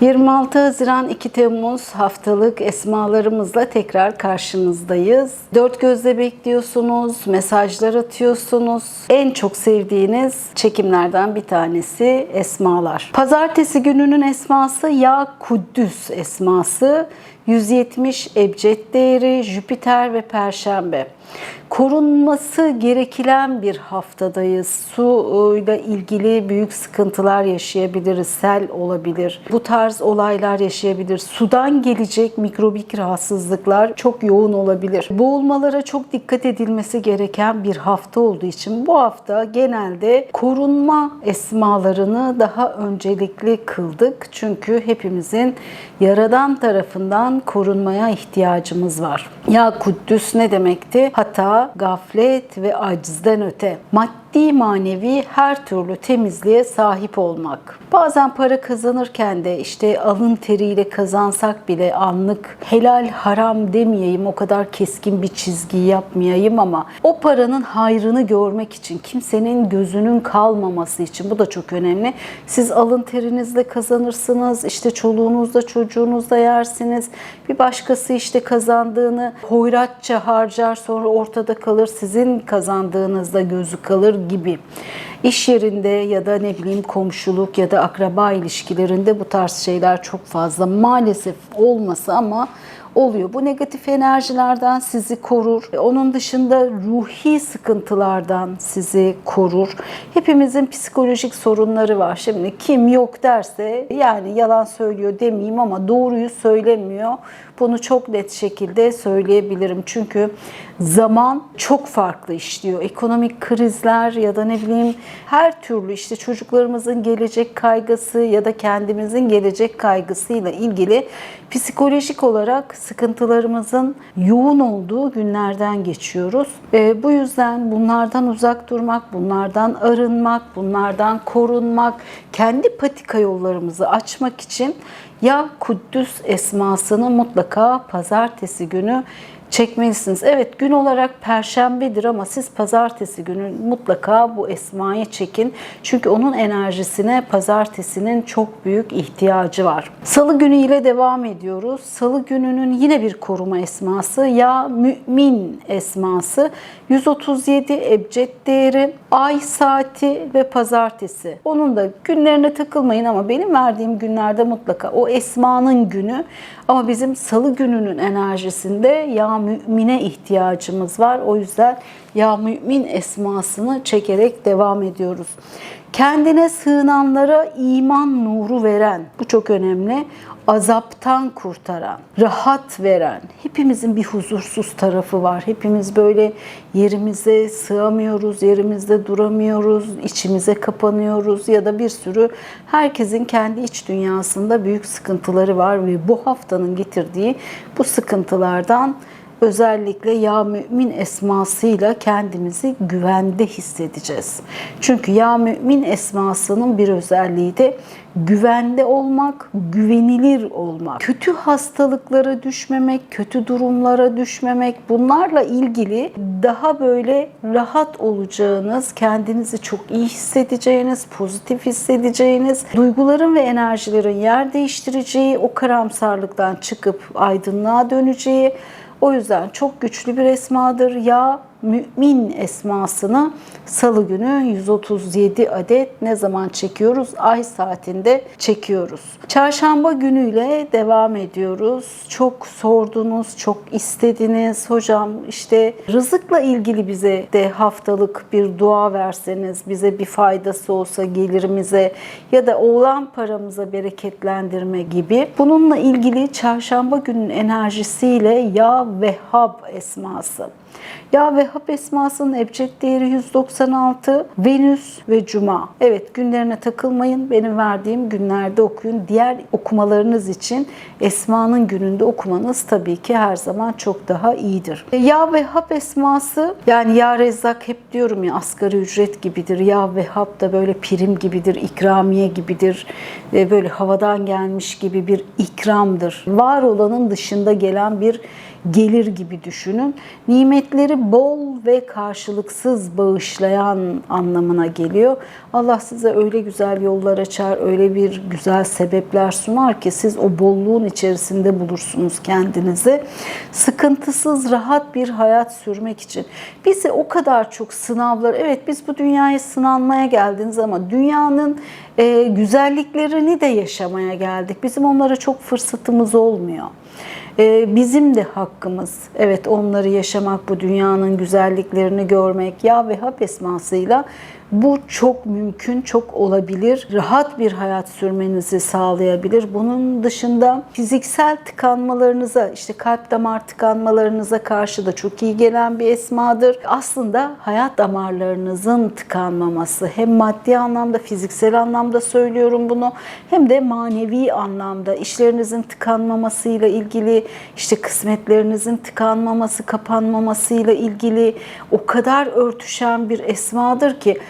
...26 Haziran 2 Temmuz haftalık esmalarımızla tekrar karşınızdayız. Dört gözle bekliyorsunuz, mesajlar atıyorsunuz. En çok sevdiğiniz çekimlerden bir tanesi esmalar. Pazartesi gününün esması Ya Kuddüs esması. 170 ebced değeri, Jüpiter ve Perşembe. Korunması gereken bir haftadayız. Su ile ilgili büyük sıkıntılar yaşayabiliriz. Sel olabilir. Bu tarz olaylar yaşayabilir. Sudan gelecek mikrobik rahatsızlıklar çok yoğun olabilir. Boğulmalara çok dikkat edilmesi gereken bir hafta olduğu için bu hafta genelde korunma esmalarını daha öncelikli kıldık. Çünkü hepimizin Yaradan tarafından korunmaya ihtiyacımız var. Ya Kuddüs ne demekti? Hata, gaflet ve acizden öte. Maddi manevi her türlü temizliğe sahip olmak. Bazen para kazanırken de işte alın teriyle kazansak bile anlık helal haram demeyeyim o kadar keskin bir çizgi yapmayayım ama o paranın hayrını görmek için kimsenin gözünün kalmaması için bu da çok önemli. Siz alın terinizle kazanırsınız işte çoluğunuzda çocuğunuzda yersiniz bir başkası işte kazandığını hoyratça harcar sonra ortada kalır sizin kazandığınızda gözü kalır gibi. İş yerinde ya da ne bileyim komşuluk ya da akraba ilişkilerinde bu tarz şeyler çok fazla maalesef olmasa ama oluyor. Bu negatif enerjilerden sizi korur. Onun dışında ruhi sıkıntılardan sizi korur. Hepimizin psikolojik sorunları var. Şimdi kim yok derse yani yalan söylüyor demeyeyim ama doğruyu söylemiyor. Bunu çok net şekilde söyleyebilirim. Çünkü zaman çok farklı işliyor. Ekonomik krizler ya da ne bileyim her türlü işte çocuklarımızın gelecek kaygısı ya da kendimizin gelecek kaygısıyla ilgili psikolojik olarak sıkıntılarımızın yoğun olduğu günlerden geçiyoruz. E, bu yüzden bunlardan uzak durmak, bunlardan arınmak, bunlardan korunmak, kendi patika yollarımızı açmak için ya Kuddüs esmasını mutlaka pazartesi günü çekmelisiniz. Evet gün olarak perşembedir ama siz pazartesi günü mutlaka bu esmayı çekin. Çünkü onun enerjisine pazartesinin çok büyük ihtiyacı var. Salı günü ile devam ediyoruz. Salı gününün yine bir koruma esması ya mümin esması 137 ebced değeri, ay saati ve pazartesi. Onun da günlerine takılmayın ama benim verdiğim günlerde mutlaka o esmanın günü ama bizim salı gününün enerjisinde ya mümine ihtiyacımız var. O yüzden ya mümin esmasını çekerek devam ediyoruz. Kendine sığınanlara iman nuru veren, bu çok önemli, azaptan kurtaran, rahat veren, hepimizin bir huzursuz tarafı var. Hepimiz böyle yerimize sığamıyoruz, yerimizde duramıyoruz, içimize kapanıyoruz ya da bir sürü herkesin kendi iç dünyasında büyük sıkıntıları var ve bu haftanın getirdiği bu sıkıntılardan özellikle ya mümin esmasıyla kendimizi güvende hissedeceğiz. Çünkü ya mümin esmasının bir özelliği de güvende olmak, güvenilir olmak. Kötü hastalıklara düşmemek, kötü durumlara düşmemek bunlarla ilgili daha böyle rahat olacağınız, kendinizi çok iyi hissedeceğiniz, pozitif hissedeceğiniz, duyguların ve enerjilerin yer değiştireceği, o karamsarlıktan çıkıp aydınlığa döneceği, o yüzden çok güçlü bir esmadır. Ya mümin esmasını salı günü 137 adet ne zaman çekiyoruz? Ay saatinde çekiyoruz. Çarşamba günüyle devam ediyoruz. Çok sordunuz, çok istediniz. Hocam işte rızıkla ilgili bize de haftalık bir dua verseniz, bize bir faydası olsa gelirimize ya da oğlan paramıza bereketlendirme gibi. Bununla ilgili çarşamba günün enerjisiyle Ya Vehhab esması. Ya Vehhab esmasının ebced değeri 196, Venüs ve Cuma. Evet günlerine takılmayın. Benim verdiğim günlerde okuyun. Diğer okumalarınız için esmanın gününde okumanız tabii ki her zaman çok daha iyidir. Ya Vehhab esması yani Ya Rezzak hep diyorum ya asgari ücret gibidir. Ya Vehhab da böyle prim gibidir, ikramiye gibidir. Böyle havadan gelmiş gibi bir ikramdır. Var olanın dışında gelen bir gelir gibi düşünün. Nimetleri bol ve karşılıksız bağışlayan anlamına geliyor. Allah size öyle güzel yollar açar, öyle bir güzel sebepler sunar ki siz o bolluğun içerisinde bulursunuz kendinizi. Sıkıntısız, rahat bir hayat sürmek için. Bizi o kadar çok sınavlar, evet biz bu dünyaya sınanmaya geldiniz ama dünyanın e, güzelliklerini de yaşamaya geldik. Bizim onlara çok fırsatımız olmuyor. E, bizim de hakkımız, evet onları yaşamak, bu dünyanın güzelliklerini görmek, ya ve hap esmasıyla bu çok mümkün, çok olabilir. Rahat bir hayat sürmenizi sağlayabilir. Bunun dışında fiziksel tıkanmalarınıza, işte kalp damar tıkanmalarınıza karşı da çok iyi gelen bir esmadır. Aslında hayat damarlarınızın tıkanmaması hem maddi anlamda, fiziksel anlamda söylüyorum bunu hem de manevi anlamda işlerinizin tıkanmamasıyla ilgili, işte kısmetlerinizin tıkanmaması, kapanmamasıyla ilgili o kadar örtüşen bir esmadır ki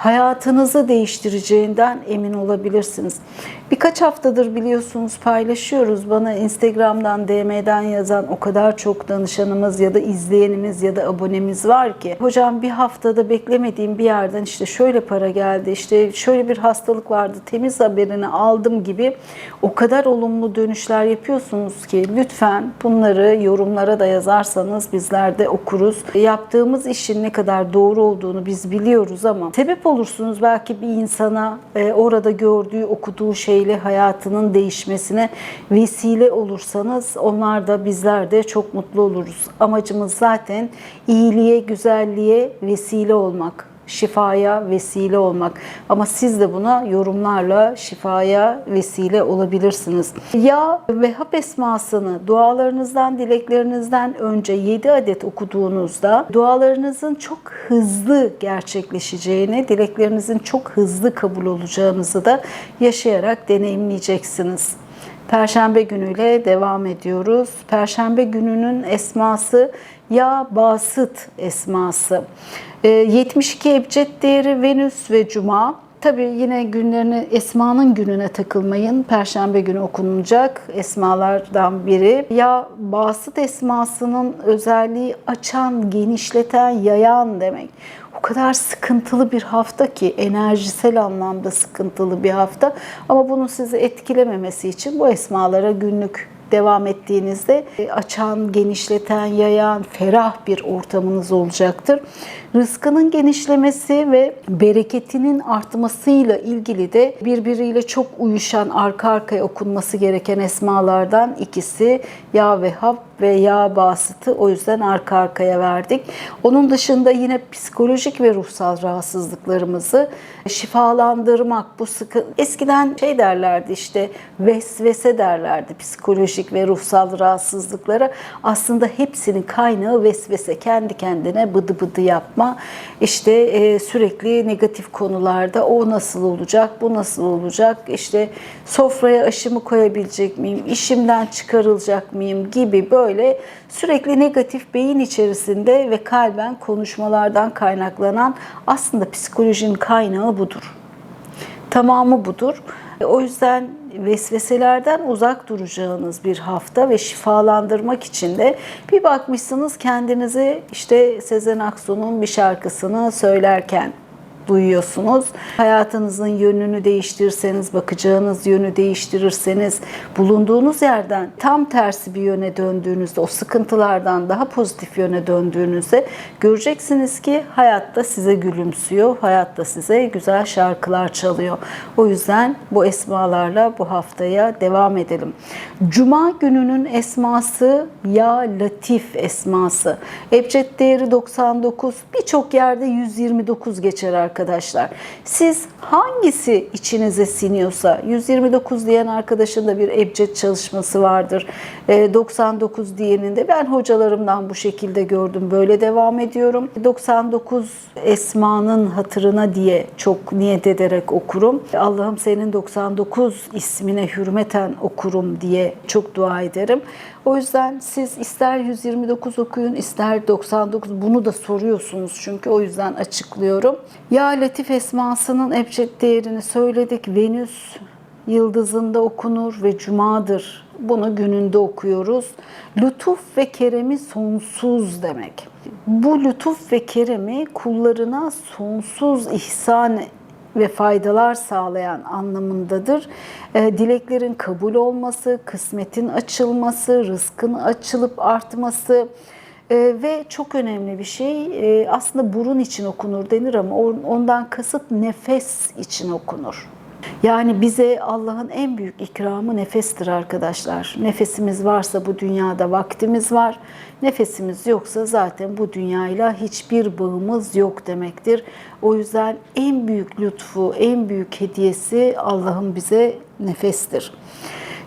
hayatınızı değiştireceğinden emin olabilirsiniz. Birkaç haftadır biliyorsunuz paylaşıyoruz. Bana Instagram'dan, DM'den yazan o kadar çok danışanımız ya da izleyenimiz ya da abonemiz var ki. Hocam bir haftada beklemediğim bir yerden işte şöyle para geldi, işte şöyle bir hastalık vardı, temiz haberini aldım gibi o kadar olumlu dönüşler yapıyorsunuz ki lütfen bunları yorumlara da yazarsanız bizler de okuruz. Yaptığımız işin ne kadar doğru olduğunu biz biliyoruz ama sebep olursunuz belki bir insana e, orada gördüğü, okuduğu şeyle hayatının değişmesine vesile olursanız onlar da bizler de çok mutlu oluruz. Amacımız zaten iyiliğe, güzelliğe vesile olmak şifaya vesile olmak. Ama siz de buna yorumlarla şifaya vesile olabilirsiniz. Ya ve esmasını dualarınızdan, dileklerinizden önce 7 adet okuduğunuzda dualarınızın çok hızlı gerçekleşeceğini, dileklerinizin çok hızlı kabul olacağınızı da yaşayarak deneyimleyeceksiniz. Perşembe günüyle devam ediyoruz. Perşembe gününün esması ya basıt esması. 72 Ee, ebced değeri Venüs ve Cuma. Tabii yine günlerini Esma'nın gününe takılmayın. Perşembe günü okunacak esmalardan biri. Ya basıt esmasının özelliği açan, genişleten, yayan demek. O kadar sıkıntılı bir hafta ki enerjisel anlamda sıkıntılı bir hafta ama bunun sizi etkilememesi için bu esmalara günlük devam ettiğinizde açan, genişleten, yayan, ferah bir ortamınız olacaktır. Rızkının genişlemesi ve bereketinin artmasıyla ilgili de birbiriyle çok uyuşan arka arkaya okunması gereken esmalardan ikisi Ya ve Hab ve Ya Basıt'ı o yüzden arka arkaya verdik. Onun dışında yine psikolojik ve ruhsal rahatsızlıklarımızı şifalandırmak bu sıkı eskiden şey derlerdi işte vesvese derlerdi psikolojik ve ruhsal rahatsızlıklara aslında hepsinin kaynağı vesvese kendi kendine bıdı bıdı yapma işte e, sürekli negatif konularda o nasıl olacak bu nasıl olacak işte sofraya aşımı koyabilecek miyim işimden çıkarılacak mıyım gibi böyle sürekli negatif beyin içerisinde ve kalben konuşmalardan kaynaklanan aslında psikolojinin kaynağı budur. Tamamı budur. O yüzden vesveselerden uzak duracağınız bir hafta ve şifalandırmak için de bir bakmışsınız kendinizi işte Sezen Aksu'nun bir şarkısını söylerken duyuyorsunuz. Hayatınızın yönünü değiştirirseniz, bakacağınız yönü değiştirirseniz, bulunduğunuz yerden tam tersi bir yöne döndüğünüzde, o sıkıntılardan daha pozitif yöne döndüğünüzde göreceksiniz ki hayatta size gülümsüyor, hayatta size güzel şarkılar çalıyor. O yüzden bu esmalarla bu haftaya devam edelim. Cuma gününün esması Ya Latif esması. Ebced değeri 99, birçok yerde 129 geçer arkadaşlar arkadaşlar. Siz hangisi içinize siniyorsa 129 diyen arkadaşın da bir ebced çalışması vardır. 99 diyenin de ben hocalarımdan bu şekilde gördüm. Böyle devam ediyorum. 99 esmanın hatırına diye çok niyet ederek okurum. Allah'ım senin 99 ismine hürmeten okurum diye çok dua ederim. O yüzden siz ister 129 okuyun, ister 99 bunu da soruyorsunuz çünkü o yüzden açıklıyorum. Ya Latif esmasının ebced değerini söyledik. Venüs yıldızında okunur ve cumadır Bunu gününde okuyoruz. Lütuf ve keremi sonsuz demek. Bu lütuf ve keremi kullarına sonsuz ihsan ve faydalar sağlayan anlamındadır. E, dileklerin kabul olması, kısmetin açılması, rızkın açılıp artması e, ve çok önemli bir şey e, aslında burun için okunur denir ama on- ondan kasıt nefes için okunur. Yani bize Allah'ın en büyük ikramı nefestir arkadaşlar. Nefesimiz varsa bu dünyada vaktimiz var. Nefesimiz yoksa zaten bu dünyayla hiçbir bağımız yok demektir. O yüzden en büyük lütfu, en büyük hediyesi Allah'ın bize nefestir.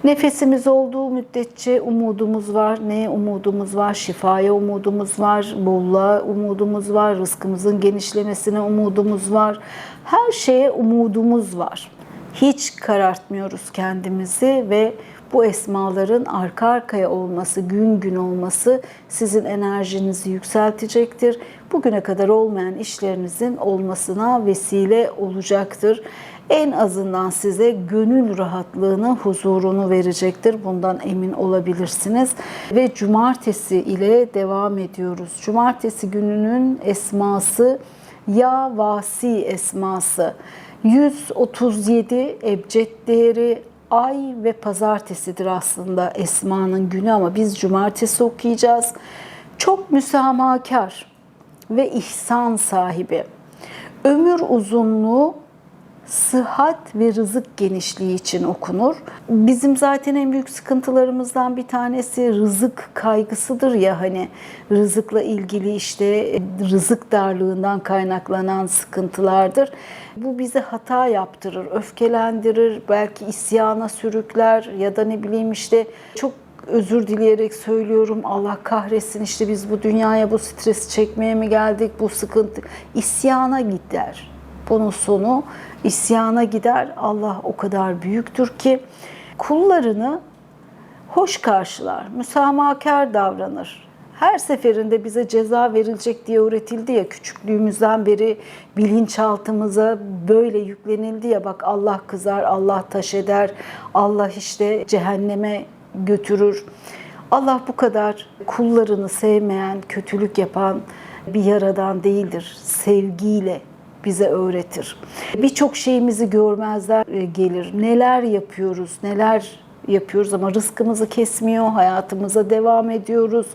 Nefesimiz olduğu müddetçe umudumuz var. Neye umudumuz var? Şifaya umudumuz var. Bolluğa umudumuz var. Rızkımızın genişlemesine umudumuz var. Her şeye umudumuz var. Hiç karartmıyoruz kendimizi ve bu esmaların arka arkaya olması, gün gün olması sizin enerjinizi yükseltecektir. Bugüne kadar olmayan işlerinizin olmasına vesile olacaktır. En azından size gönül rahatlığını, huzurunu verecektir. Bundan emin olabilirsiniz. Ve cumartesi ile devam ediyoruz. Cumartesi gününün esması Ya Vasi esması. 137 ebced değeri ay ve pazartesidir aslında Esma'nın günü ama biz cumartesi okuyacağız. Çok müsamahakar ve ihsan sahibi. Ömür uzunluğu sıhhat ve rızık genişliği için okunur. Bizim zaten en büyük sıkıntılarımızdan bir tanesi rızık kaygısıdır ya hani rızıkla ilgili işte rızık darlığından kaynaklanan sıkıntılardır. Bu bize hata yaptırır, öfkelendirir, belki isyana sürükler ya da ne bileyim işte çok özür dileyerek söylüyorum. Allah kahretsin işte biz bu dünyaya bu stresi çekmeye mi geldik? Bu sıkıntı isyana gider. Bunun sonu isyana gider. Allah o kadar büyüktür ki kullarını hoş karşılar, müsamahakar davranır. Her seferinde bize ceza verilecek diye öğretildi ya küçüklüğümüzden beri bilinçaltımıza böyle yüklenildi ya bak Allah kızar, Allah taş eder, Allah işte cehenneme götürür. Allah bu kadar kullarını sevmeyen, kötülük yapan bir yaradan değildir. Sevgiyle bize öğretir. Birçok şeyimizi görmezler e, gelir. Neler yapıyoruz, neler yapıyoruz ama rızkımızı kesmiyor, hayatımıza devam ediyoruz.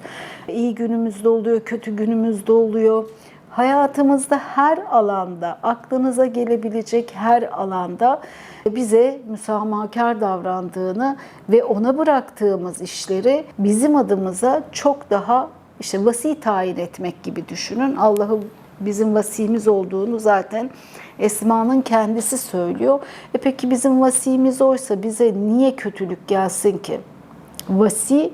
İyi günümüzde oluyor, kötü günümüzde oluyor. Hayatımızda her alanda, aklınıza gelebilecek her alanda bize müsamahakar davrandığını ve ona bıraktığımız işleri bizim adımıza çok daha işte vasi tayin etmek gibi düşünün. Allah'ı bizim vasimiz olduğunu zaten Esma'nın kendisi söylüyor. E peki bizim vasimiz oysa bize niye kötülük gelsin ki? Vasi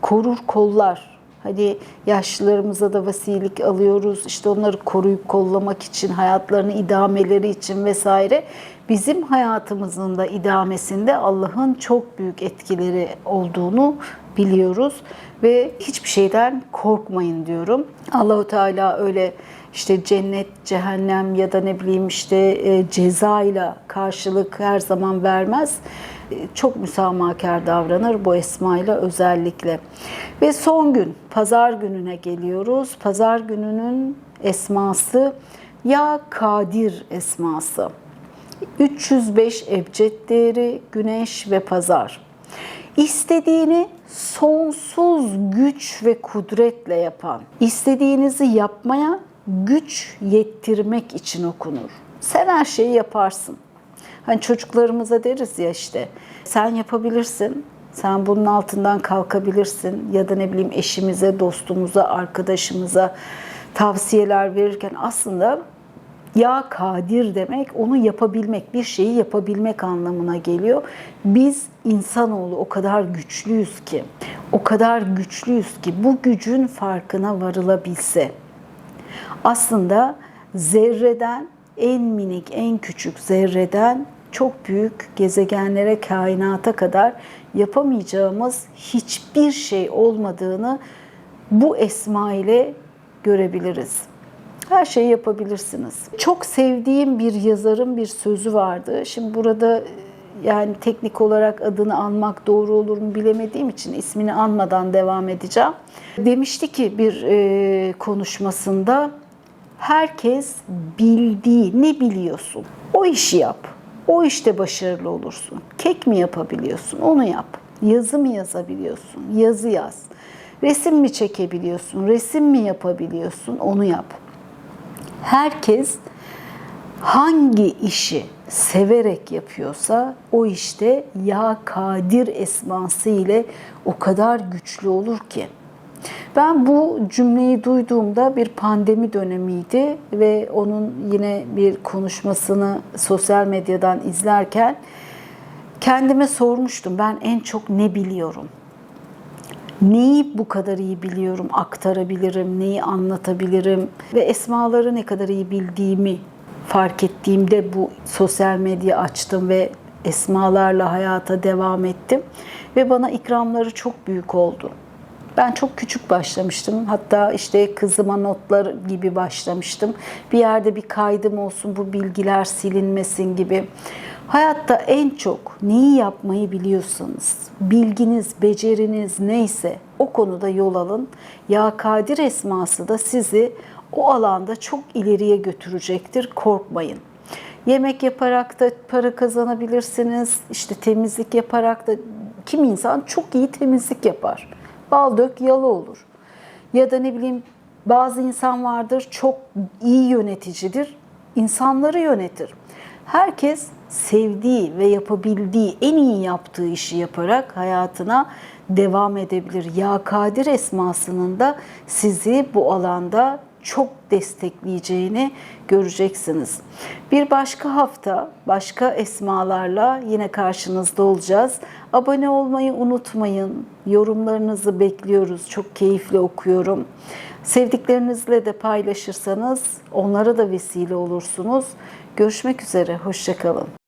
korur kollar. Hani yaşlılarımıza da vasilik alıyoruz. İşte onları koruyup kollamak için, hayatlarını idameleri için vesaire. Bizim hayatımızın da idamesinde Allah'ın çok büyük etkileri olduğunu biliyoruz ve hiçbir şeyden korkmayın diyorum. Allahu Teala öyle işte cennet, cehennem ya da ne bileyim işte e, cezayla karşılık her zaman vermez. E, Çok müsamahakar davranır bu esmayla özellikle. Ve son gün pazar gününe geliyoruz. Pazar gününün esması Ya Kadir esması. 305 ebced değeri güneş ve pazar. İstediğini sonsuz güç ve kudretle yapan, istediğinizi yapmaya güç yettirmek için okunur. Sen her şeyi yaparsın. Hani çocuklarımıza deriz ya işte sen yapabilirsin, sen bunun altından kalkabilirsin ya da ne bileyim eşimize, dostumuza, arkadaşımıza tavsiyeler verirken aslında ya kadir demek onu yapabilmek, bir şeyi yapabilmek anlamına geliyor. Biz insanoğlu o kadar güçlüyüz ki, o kadar güçlüyüz ki bu gücün farkına varılabilse. Aslında zerreden en minik, en küçük zerreden çok büyük gezegenlere, kainata kadar yapamayacağımız hiçbir şey olmadığını bu esma ile görebiliriz. Her şeyi yapabilirsiniz. Çok sevdiğim bir yazarın bir sözü vardı. Şimdi burada yani teknik olarak adını anmak doğru olur mu bilemediğim için ismini anmadan devam edeceğim. Demişti ki bir e, konuşmasında herkes bildiği ne biliyorsun o işi yap. O işte başarılı olursun. Kek mi yapabiliyorsun? Onu yap. Yazı mı yazabiliyorsun? Yazı yaz. Resim mi çekebiliyorsun? Resim mi yapabiliyorsun? Onu yap. Herkes hangi işi severek yapıyorsa o işte ya kadir esması ile o kadar güçlü olur ki. Ben bu cümleyi duyduğumda bir pandemi dönemiydi ve onun yine bir konuşmasını sosyal medyadan izlerken kendime sormuştum ben en çok ne biliyorum? Neyi bu kadar iyi biliyorum, aktarabilirim, neyi anlatabilirim ve esmaları ne kadar iyi bildiğimi fark ettiğimde bu sosyal medya açtım ve esmalarla hayata devam ettim ve bana ikramları çok büyük oldu. Ben çok küçük başlamıştım. Hatta işte kızıma notlar gibi başlamıştım. Bir yerde bir kaydım olsun, bu bilgiler silinmesin gibi. Hayatta en çok neyi yapmayı biliyorsanız, bilginiz, beceriniz neyse o konuda yol alın. Ya Kadir esması da sizi o alanda çok ileriye götürecektir. Korkmayın. Yemek yaparak da para kazanabilirsiniz. İşte temizlik yaparak da kim insan çok iyi temizlik yapar. Bal dök yalı olur. Ya da ne bileyim bazı insan vardır çok iyi yöneticidir. insanları yönetir. Herkes sevdiği ve yapabildiği, en iyi yaptığı işi yaparak hayatına devam edebilir. Ya Kadir esmasının da sizi bu alanda çok destekleyeceğini göreceksiniz. Bir başka hafta başka esmalarla yine karşınızda olacağız. Abone olmayı unutmayın. Yorumlarınızı bekliyoruz. Çok keyifli okuyorum. Sevdiklerinizle de paylaşırsanız onlara da vesile olursunuz. Görüşmek üzere. Hoşçakalın.